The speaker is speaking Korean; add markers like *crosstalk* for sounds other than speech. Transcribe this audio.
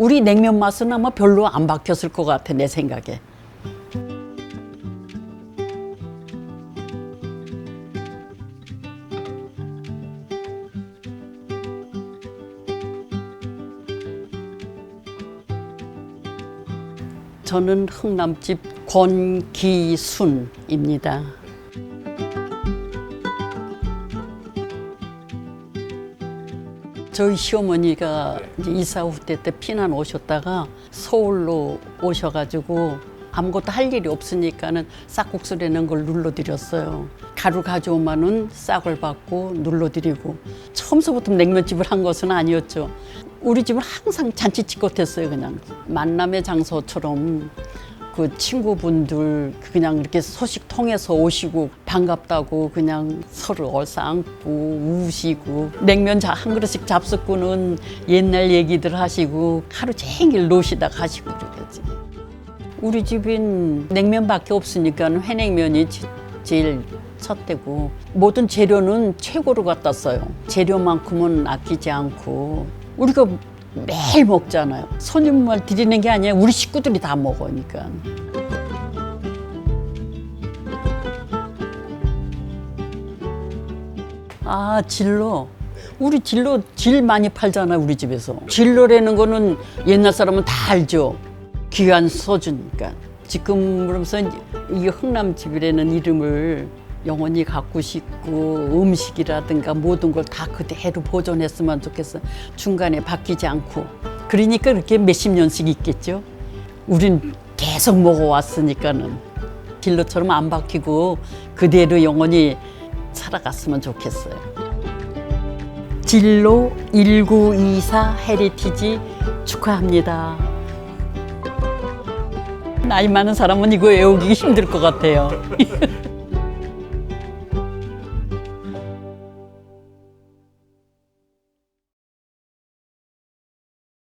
우리 냉면 맛은 아마 별로 안 바뀌었을 것 같아 내 생각에. 저는 흥남집 권기순입니다. 저희 시어머니가 이제 이사 후대 때 피난 오셨다가 서울로 오셔가지고 아무것도 할 일이 없으니까는 싹국수 내는 걸 눌러드렸어요. 가루 가져오면은 싹을 받고 눌러드리고 처음서부터 냉면집을 한 것은 아니었죠. 우리 집은 항상 잔치집 같았어요. 그냥 만남의 장소처럼 그 친구분들 그냥 이렇게 소식 통해서 오시고 반갑다고 그냥 서로 얼싸안고 우시고 냉면 자- 한 그릇씩 잡숫고는 옛날 얘기들 하시고 하루 종일 노시다 가시고 그러겠지. 우리 집엔 냉면밖에 없으니까 회냉면이 제- 제일 첫대고 모든 재료는 최고로 갖다 써요. 재료만큼은 아끼지 않고 우리가 매일 먹잖아요. 손님만 드리는 게 아니라 우리 식구들이 다 먹으니까. 아 진로. 우리 진로 질 많이 팔잖아 우리 집에서. 진로라는 거는 옛날 사람은 다 알죠. 귀한 소주니까. 지금 그러면서 이 흥남 집이라는 이름을 영원히 갖고 싶고 음식이라든가 모든 걸 다 그대로 보존했으면 좋겠어. 중간에 바뀌지 않고. 그러니까 그렇게 몇십 년씩 있겠죠. 우린 계속 먹어왔으니까는 진로처럼 안 바뀌고 그대로 영원히 살아갔으면 좋겠어요. 진로 1924 헤리티지 축하합니다. 나이 많은 사람은 이거 외우기 힘들 것 같아요. *laughs*